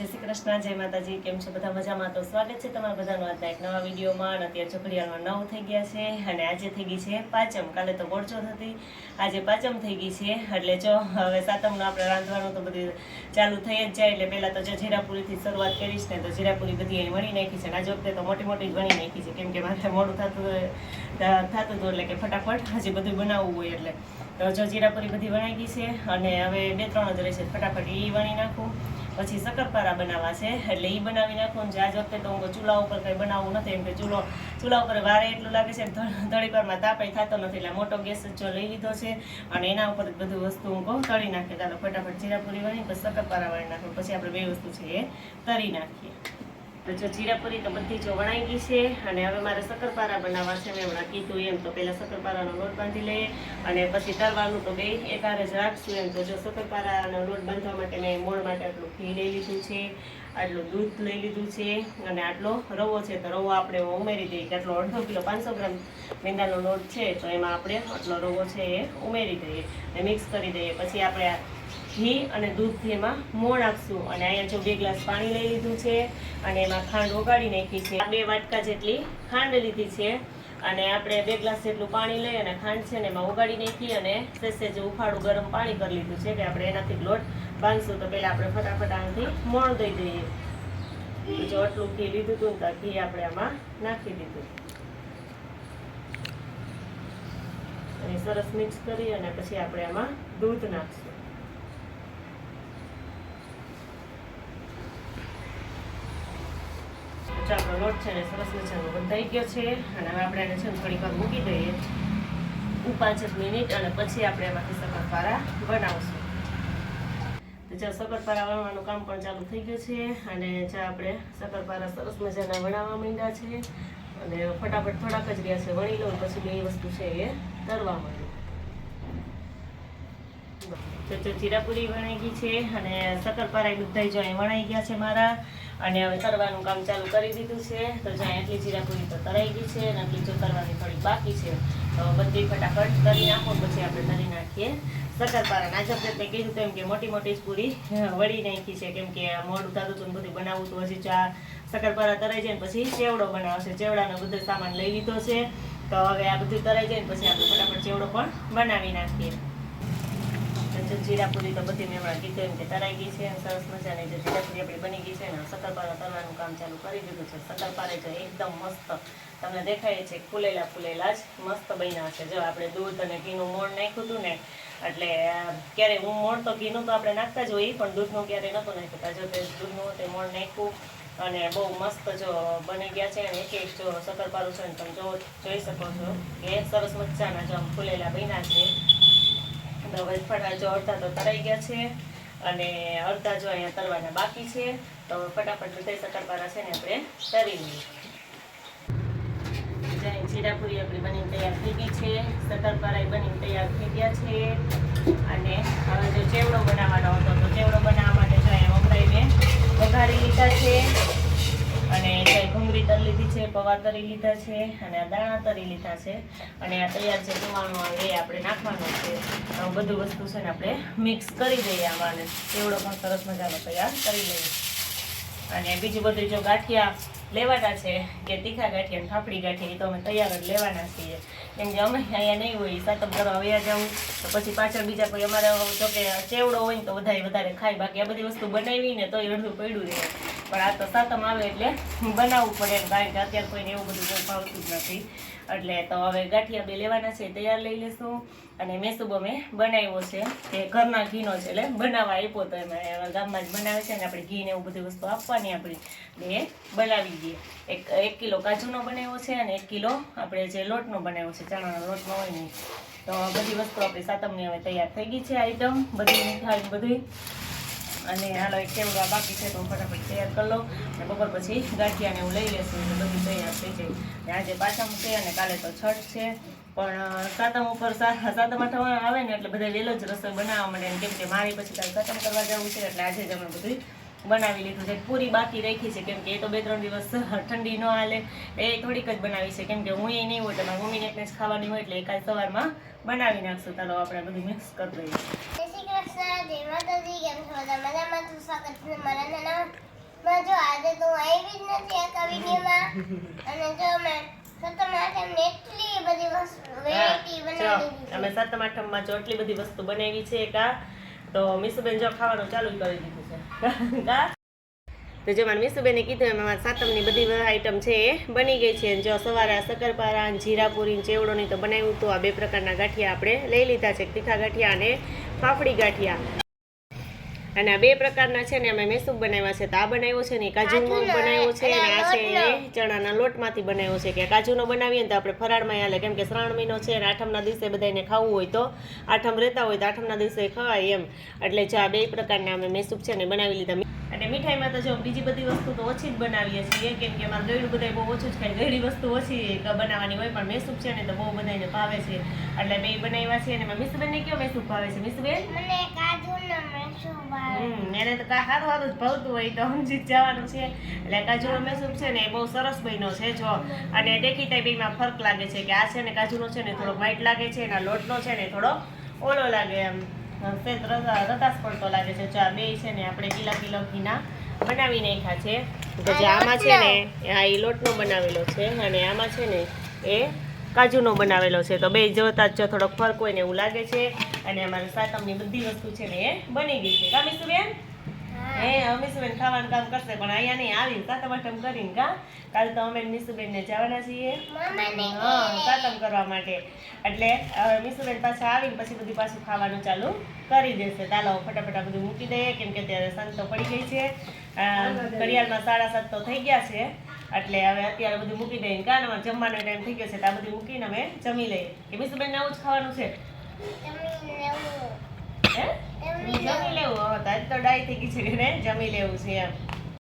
જય શ્રી કૃષ્ણ, જય માતાજી, કેમ છો બધા મજામાં? તો સ્વાગત છે તમારા બધાનું આજના એક નવા વિડીયોમાં અને અત્યારે ચોકડીયાળમાં નવ થઈ ગયા છે અને આજે થઈ ગઈ છે પાંચમ. કાલે તો ગોળચોથ હતી. આજે પાંચમ થઈ ગઈ છે, એટલે જો હવે સાતમનું આપણે રાંધવાનું તો બધું ચાલુ થઈ જ જાય, એટલે પહેલાં તો જો જીરાપુરીથી શરૂઆત કરીશ ને તો જીરાપુરી બધી અહીં વણી નાખી છે અને આજે વખતે તો મોટી મોટી જ વણી નાખી છે. કેમ કે મારે મોડું થતું થતું હતું એટલે કે ફટાફટ હજી બધું બનાવવું હોય એટલે. તો જો જીરાપુરી બધી વણાઈ ગઈ છે અને હવે બે ત્રણ જ રહેશે. ફટાફટ એ વણી નાખું. પછી શક્કરપારા બનાવવા છે. એટલે એ બનાવી નાખું ને આજ વખતે તો હું ચૂલા ઉપર કંઈ બનાવવું નથી. એમ કે ચૂલો, ચૂલા ઉપર વારે એટલું લાગે છે ને થ- થોડીક તાપે થતો નથી. એટલે મોટો ગેસ જ લઈ લીધો છે અને એના ઉપર જ બધું વસ્તુ હું કહું, તળી નાખીએ. ચાલો, ફટાફટ જીરાપુરી વણી પછી શક્કરપારા વણી નાખું. પછી આપણે બે વસ્તુ છે એ તરી નાખીએ. તો જો જીરાપુરી તો બધી જો વણાઈ ગઈ છે અને હવે મારે શક્કરપારા બનાવવા છે મેં હમણાં કીધું એમ તો પહેલાં શક્કરપારાનો લોટ બાંધી લઈએ અને પછી તળવાનું તો બે એકારે જ રાખશું એમ. તો જો શક્કરપારાનો લોટ બાંધવા માટે મેં મોણ માટે આટલું ઘી લઈ લીધું છે, આટલું દૂધ લઈ લીધું છે અને આટલો રવો છે. તો રવો આપણે ઉમેરી દઈએ કે આટલો અડધો કિલો પાંચસો ગ્રામ મેંદાનો લોટ છે, તો એમાં આપણે આટલો રવો છે એ ઉમેરી દઈએ અને મિક્સ કરી દઈએ. પછી આપણે આ ઘી અને દૂધથી એમાં મોણ આપશું. અને અહીંયા જો બે ગ્લાસ પાણી લઈ લીધું છે અને એમાં ખાંડ ઓગાળી નાખી છે. બે વાટકા જેટલી ખાંડ લીધી છે. અને આપણે બે ગ્લાસ જેટલું પાણી લઈ અને ખાંડ છે ને એમાં ઓગાળી નાખી અને સેસે જે ઉફાળું ગરમ પાણી કરી લીધું છે કે આપણે એનાથી લોટ બાંધશું. તો પહેલાં આપણે ફટાફટ આનાથી મોણ દઈ દઈએ. જો આટલું ઘી લીધું હતું તો ઘી આપણે આમાં નાખી દીધું. અને સરસ મિક્સ કરી અને પછી આપણે આમાં દૂધ નાખશું. તો આપણો લોટ છે ને સરસ મજાનો બંધાઈ ગયો છે. અને હવે આપણે એને છે ને થોડીક વાર મૂકી દઈએ. પાંચ જ મિનિટ અને પછી આપણે એમાંથી શકરપારા બનાવશું. તો જ્યાં શકરપારા વણવાનું કામ પણ ચાલુ થઈ ગયું છે અને જ્યાં આપણે શકરપારા સરસ મજાના વણાવવા માંડ્યા છે. અને ફટાફટ થોડાક જ રહ્યા છે, વણી લઉં પછી બે વસ્તુ છે એ તરવા માંડ્યું તો જીરાપુરી વણાઈ ગઈ છે અને શક્કરપારા બધા જો અહીં વણાઈ ગયા છે મારા. અને હવે તરવાનું કામ ચાલુ કરી દીધું છે. તો જ્યાં એટલી જીરાપુરી તો તરાઈ ગઈ છે અને એટલી જો તરવાની થોડી બાકી છે. તો બધી ફટાફટ તરી નાખો પછી આપણે તરી નાખીએ. શક્કરપારા આજે આપણે કીધું કીધું તેમ કે મોટી મોટી પૂરી વળી નાખી છે. કેમ કે મોડું થતું હતું બધું બનાવવું હતું. હજી ચા શક્કરપારા તરાઈ જાય પછી ચેવડો બનાવશે. ચેવડાનો બધો સામાન લઈ લીધો છે. તો હવે આ બધું તરાઈ જાય પછી આપણે ફટાફટ ચેવડો પણ બનાવી નાખીએ. જીરાપુરી તો બધી મેં કીધું એમ કે તરાઈ ગઈ છે, સરસ મજાની જે જીરાપુરી આપણી બની ગઈ છે ને શક્કરપારા તરવાનું કામ ચાલુ કરી દીધું છે. શક્કરપારે જો એકદમ મસ્ત તમને દેખાય છે, ફૂલેલા ફૂલેલા જ મસ્ત બન્યા છે. જો આપણે દૂધ અને ઘીનું મોણ નાખ્યું હતું ને, એટલે ક્યારે હું મોણ તો ઘીનું તો આપણે નાખતા જ હોઈએ, પણ દૂધનું ક્યારે નહોતું નાખ્યું. જો તે દૂધનું તે મોણ નાખ્યું અને બહુ મસ્ત જો બની ગયા છે, અને એક એક જો શક્કરપારું છે ને, તમે જો જોઈ શકો છો કે સરસ મજાના જો આમ ફૂલેલા બન્યા છે. તો ફટા જો અડધા તો તરાઈ ગયા છે અને અડધા જો અહીંયા તરવાના બાકી છે, તો ફટાફટ બધા શક્કરપારા છે ને આપણે તરી લઈએ. જીરાપુરી આપણી બની તૈયાર થઈ ગઈ છે શક્કરપારા બની તૈયાર થઈ ગયા છે. અને હવે જો ચેવડો બનાવવાનો હતો, તો ચેવડો બનાવવા માટે જો અહીંયા વઘારી લીધા છે. જે ઘૂંગળી તરી લીધી છે પૌવા તરી લીધા છે અને આ દાણા તરી લીધા છે. અને આ તૈયાર છે ધોવાનું આવે એ આપણે નાખવાનું છે. બધું વસ્તુ છે ને આપણે મિક્સ કરી દઈએ આમાં ચેવડો પણ સરસ મજાનો તૈયાર કરી લઈએ. અને બીજું બધું જો ગાંઠિયા લેવાના છે, કે તીખા ગાંઠિયા ફાફડી ગાંઠિયા, એ તો અમે તૈયાર જ લેવાના છીએ. કેમ કે અમે અહીંયા નહીં હોય સાતમ કરવા વયા જાઉં, તો પછી પાછળ બીજા કોઈ અમારે જો કે ચેવડો હોય ને તો વધારે વધારે ખાય. બાકી આ બધી વસ્તુ બનાવીને તો તોય અડધું પડ્યું રહે. પણ આ તો સાતમ આવે એટલે બનાવવું પડે કારણ કે અત્યારે કોઈને એવું બધું કોઈ ભાવતું જ નથી. એટલે તો હવે ગાંઠિયા બે લેવાના છે, તૈયાર લઈ લેશું. અને મેસુબો મેં બનાવ્યો છે એ ઘરના ઘીનો છે, એટલે બનાવવા આપ્યો તો એમાં ગામમાં જ બનાવે છે ને આપણે ઘી ને એવું બધી વસ્તુ આપવાની આપણી એ બનાવી દઈએ. એક એક કિલો કાજુનો બનાવ્યો છે અને એક કિલો આપણે જે લોટનો બનાવ્યો છે, ચણાનો લોટનો હોય ને તો બધી વસ્તુ આપણી સાતમની હવે તૈયાર થઈ ગઈ છે આઈટમ બધી મીઠાઈ બધી અને હાલો, એક કેવડા બાકી છે તો ફટાફટ તૈયાર કરી લઉં. અને બપોર પછી ગાંઠિયાને હું લઈ લેશું એટલે બધું તૈયાર થઈ જાય. આજે પાછામાં છે અને કાલે તો છઠ છે. પણ સાતમ ઉપર સાતમ આઠમ આવે ને એટલે બધા વહેલો જ રસોઈ બનાવવા માટે કેમ કે મારી પછી કાલે સાતમ કરવા જવું છે એટલે આજે જ અમે બધું બનાવી લીધું છે. પૂરી બાકી રાખી છે કેમ કે એ તો બે ત્રણ દિવસ ઠંડી ન હાલે. એ થોડીક જ બનાવી છે કેમ કે હું એ નહીં હોય તો મમ્મીને એકને જ ખાવાની હોય એટલે એ કાલે સવારમાં બનાવી નાખશું. ચાલો, આપણે બધું મિક્સ કરી દઈએ. જો આજે તો આવી જ નથી આ વિડીયોમાં. અને જો મેં સતમ આઠમને એટલી બધી વસ્તુ વેરાયટી બનાવી દીધી અમે સાતમ આઠમમાં જો એટલી બધી વસ્તુ બનાવી છે કા તો મીસુબેન જો ખાવાનું ચાલુ કરી દીધું છે. કા તો જો મારા મીસુબેને કીધું એમ અમારા સાતમની બધી આઈટમ છે એ બની ગઈ છે. જો સવારે આ શક્કરપારા જીરાપુરી ને ચેવડોની તો બનાવ્યું હતું આ બે પ્રકારના ગાંઠિયા આપણે લઈ લીધા છે. તીખા ગાંઠિયા અને ફાફડી ગાંઠિયા. અને આ બે પ્રકારના છે ને અમે મેસૂબ બનાવ્યા છે. તો આ બનાવ્યો છે ને કાજુ કાજુનો બનાવ્યો છે. અને આ છે ચણાના લોટમાંથી બનાવ્યો છે કે કાજુનો બનાવીએ ને તો આપણે ફરાળમાં હાલે. કેમ કે શ્રાવણ મહિનો છે અને આઠમના દિવસે બધાને ખાવું હોય તો આઠમ રહેતા હોય તો આઠમના દિવસે ખવાય એમ. એટલે જો આ બે પ્રકારના અમે મેસૂબ છે ને બનાવી લીધા. અને મીઠાઈમાં તો જો બીજી બધી વસ્તુ તો ઓછી જ બનાવીએ છીએ કેમ કે અમારે ગળ્યું બધા બહુ ઓછું જ ખાય. ગળી વસ્તુ ઓછી બનાવવાની હોય પણ મેસૂપ છે ને તો બહુ બધાને ભાવે છે. એટલે બે બનાવ્યા છે અને મિસુબેનને કયો મેસૂપ ભાવે છે? મિસબેન મને કાજુનો મરચું ભાવે. એને તો કાંઈ સારું સારું જ ભાવતું હોય તો સમજી જવાનું છે. એટલે કાજુનો મેસૂબ છે ને એ બહુ સરસ બન્યો છે જો. અને દેખીતા બેમાં ફરક લાગે છે કે આ છે ને કાજુનો છે ને થોડો વ્હાઈટ લાગે છે એના લોટનો છે ને થોડો ઓલો લાગે એમ. રતા- રતાસ પડતો લાગે છે. ચા બે છે ને આપણે કિલો કિલો ઘીના બનાવી નાખ્યા છે. તો જે આમાં છે ને આ એ લોટનો બનાવેલો છે અને આમાં છે ને એ કાજુનો બનાવેલો છે. તો બે જોતા જ થોડોક ફરક હોય ને એવું લાગે છે. અને અમારે સાતમની બધી વસ્તુ છે ને એ બની ગઈ છે. કામી બેન હે અમે ખાવાનું કામ કરશે પણ અહીંયા નહીં સાતમ આઠમ કરીને કા? કાલે તો અમે મીસુબેન ને જવાના છીએ. સાતમ કરવા માટે. એટલે હવે મીસુબેન પાછા આવીને પછી બધું પાછું ખાવાનું ચાલુ કરી દેશે. ચાલો ફટાફટ બધું મૂકી દઈએ કેમ કે ત્યારે સાંજ તો પડી ગઈ છે. ઘડિયાળમાં સાડા સાત તો થઈ ગયા છે. એટલે હવે અત્યારે બધું મૂકી દઈએ. કારણ જમવાનો ટાઈમ થઈ ગયો છે તો આ બધું મૂકીને અમે જમી લઈએ. કે મીસુબેન આવું જ ખાવાનું છે? જમી લેવું. હવે તો તો ડાય થઈ ગઈ છે કે જમી લેવું છે એમ.